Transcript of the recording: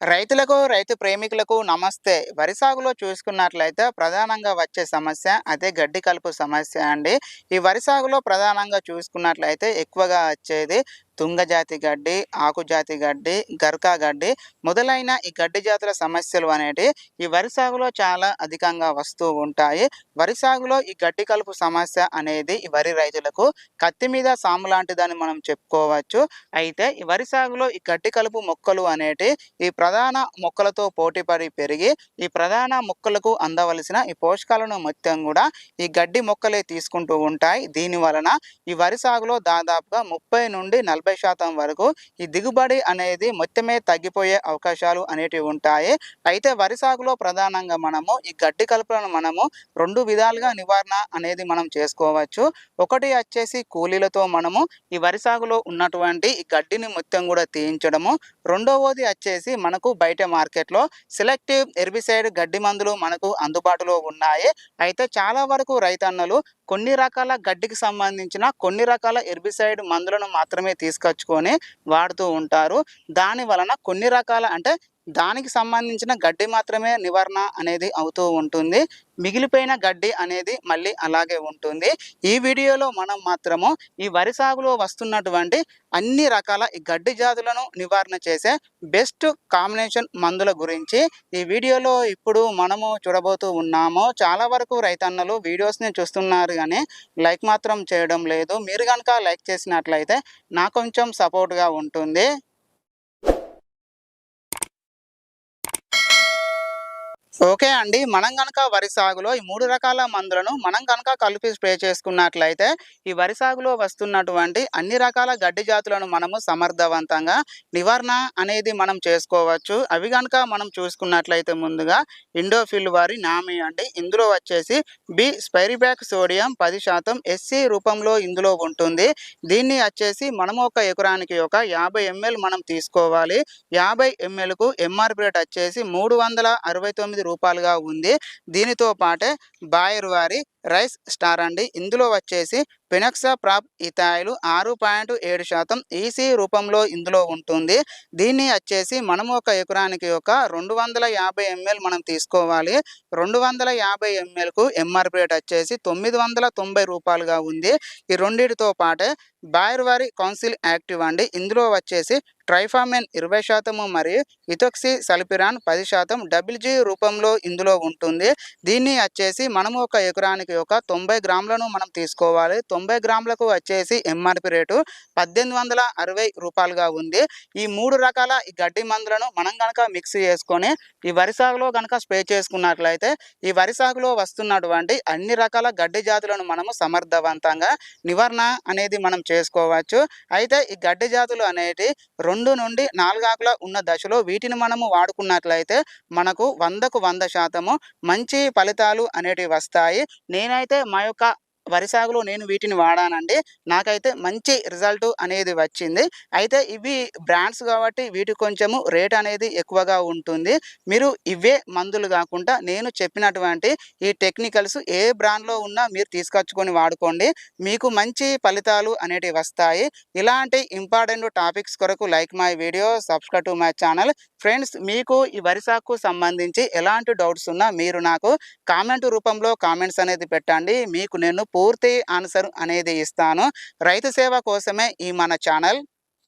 రైతులకు రైతు ప్రేమికులకు నమస్తే. వరి సాగులో చూసుకున్నట్లయితే ప్రధానంగా వచ్చే సమస్య అదే గడ్డి కలుపు సమస్య అండి. ఈ వరి సాగులో ప్రధానంగా చూసుకున్నట్లయితే ఎక్కువగా వచ్చేది తుంగజాతి గడ్డి ఆకుజాతి గడ్డి గర్కా గడ్డి మొదలైన ఈ గడ్డి జాతుల సమస్యలు అనేటి ఈ వరి సాగులో చాలా అధికంగా వస్తూ ఉంటాయి. వరి సాగులో ఈ గడ్డి కలుపు సమస్య అనేది ఈ వరి రైతులకు కత్తి మీద సాము లాంటిదని మనం చెప్పుకోవచ్చు. అయితే ఈ వరి సాగులో ఈ గడ్డి కలుపు మొక్కలు అనేటి ఈ ప్రధాన మొక్కలతో పోటీపడి పెరిగి ఈ ప్రధాన మొక్కలకు అందవలసిన ఈ పోషకాలను మొత్తం కూడా ఈ గడ్డి మొక్కలే తీసుకుంటూ ఉంటాయి. దీని వలన ఈ వరి సాగులో దాదాపుగా ముప్పై నుండి నలభై శాతం వరకు ఈ దిగుబడి అనేది మొత్తమే తగ్గిపోయే అవకాశాలు అనేటివి ఉంటాయి. అయితే వరి సాగులో ప్రధానంగా మనము ఈ గడ్డి కలుపులను మనము రెండు విధాలుగా నివారణ అనేది మనం చేసుకోవచ్చు. ఒకటి వచ్చేసి కూలీలతో మనము ఈ వరి సాగులో ఉన్నటువంటి ఈ గడ్డిని మొత్తం కూడా తీయించడము. రెండవది వచ్చేసి మనకు బయట మార్కెట్లో సెలెక్టివ్ ఎర్బిసైడ్ గడ్డి మందులు మనకు అందుబాటులో ఉన్నాయి. అయితే చాలా వరకు రైతన్నలు కొన్ని రకాల గడ్డికి సంబంధించిన కొన్ని రకాల ఎర్బిసైడ్ మందులను మాత్రమే తీసుకొచ్చుకొని వాడుతూ ఉంటారు. దాని వలన కొన్ని రకాల అంటే దానికి సంబంధించిన గడ్డి మాత్రమే నివారణ అనేది అవుతూ ఉంటుంది. మిగిలిపోయిన గడ్డి అనేది మళ్ళీ అలాగే ఉంటుంది. ఈ వీడియోలో మనం మాత్రము ఈ వరి సాగులో వస్తున్నటువంటి అన్ని రకాల ఈ గడ్డి జాతులను నివారణ చేసే బెస్ట్ కాంబినేషన్ మందుల గురించి ఈ వీడియోలో ఇప్పుడు మనము చూడబోతూ ఉన్నాము. చాలా వరకు రైతన్నలు వీడియోస్ని చూస్తున్నారు కానీ లైక్ మాత్రం చేయడం లేదు. మీరు కనుక లైక్ చేసినట్లయితే నాకు కొంచెం సపోర్ట్గా ఉంటుంది. ఓకే అండి. మనం కనుక వరి సాగులో ఈ మూడు రకాల మందులను మనం కనుక కలిపి స్ప్రే చేసుకున్నట్లయితే ఈ వరి సాగులో వస్తున్నటువంటి అన్ని రకాల గడ్డి జాతులను మనము సమర్థవంతంగా నివారణ అనేది మనం చేసుకోవచ్చు. అవి కనుక మనం చూసుకున్నట్లయితే ముందుగా ఇండోఫిల్ వారి నామి అండి. ఇందులో వచ్చేసి బి స్పైరిబ్యాక్ సోడియం పది శాతం ఎస్సీ రూపంలో ఇందులో ఉంటుంది. దీన్ని వచ్చేసి మనము ఒక ఎకరానికి ఒక యాభై ఎంఎల్ మనం తీసుకోవాలి. యాభై ఎంఎల్కు ఎంఆర్పి రేట్ వచ్చేసి మూడు వందల అరవై తొమ్మిది రూపాయలుగా ఉంది. దీనితో పాటే బాయర్ వారి రైస్ స్టార్ అండి. ఇందులో వచ్చేసి పెనక్సా ప్రాప్ ఇథాయిలు ఆరు పాయింట్ ఏడు శాతం ఈసీ రూపంలో ఇందులో ఉంటుంది. దీన్ని వచ్చేసి మనము ఒక ఎకరానికి ఒక రెండు వందల యాభై ఎంఎల్ మనం తీసుకోవాలి. రెండు వందల యాభై ఎంఎల్కు ఎంఆర్పి రేట్ వచ్చేసి తొమ్మిది వందల తొంభై రూపాయలుగా ఉంది. ఈ రెండింటితో పాటే బాయర్వారి కౌన్సిల్ యాక్టివ్ అండి. ఇందులో వచ్చేసి ట్రైఫామెన్ ఇరవై శాతము మరియు ఇథోక్సీ సల్పిరాన్ పది శాతం డబుల్ జీ రూపంలో ఇందులో ఉంటుంది. దీన్ని వచ్చేసి మనము ఒక ఎకరానికి ఒక తొంభై గ్రాములను మనం తీసుకోవాలి. తొంభై గ్రాములకు వచ్చేసి ఎంఆర్పి రేటు పద్దెనిమిది వందల అరవై రూపాయలుగా ఉంది. ఈ మూడు రకాల ఈ గడ్డి మందులను మనం కనుక మిక్స్ చేసుకొని ఈ వరి సాగులో కనుక స్ప్రే చేసుకున్నట్లయితే ఈ వరి సాగులో వస్తున్నటువంటి అన్ని రకాల గడ్డి జాతులను మనము సమర్థవంతంగా నివారణ అనేది మనం చేసుకోవచ్చు. అయితే ఈ గడ్డి జాతులు అనేటి రెండు నుండి నాలుగాకుల ఉన్న దశలో వీటిని మనము వాడుకున్నట్లయితే మనకు వందకు వంద శాతము మంచి ఫలితాలు అనేటివి వస్తాయి. నేనైతే మా యొక్క వరి సాగులో నేను వీటిని వాడానండి. నాకైతే మంచి రిజల్ట్ అనేది వచ్చింది. అయితే ఇవి బ్రాండ్స్ కాబట్టి వీటి కొంచెము రేట్ అనేది ఎక్కువగా ఉంటుంది. మీరు ఇవే మందులు కాకుండా నేను చెప్పినటువంటి ఈ టెక్నికల్స్ ఏ బ్రాండ్లో ఉన్నా మీరు తీసుకొచ్చుకొని వాడుకోండి. మీకు మంచి ఫలితాలు అనేటివి వస్తాయి. ఇలాంటి ఇంపార్టెంట్ టాపిక్స్ కొరకు like my video subscribe to my channel. Friends మీకు ఈ వరి సాగుకు సంబంధించి ఎలాంటి డౌట్స్ ఉన్నా మీరు నాకు కామెంట్ రూపంలో కామెంట్స్ అనేది పెట్టండి. మీకు నేను పూర్తి ఆన్సర్ అనేది ఇస్తాను. రైతు సేవ కోసమే ఈ మన ఛానల్.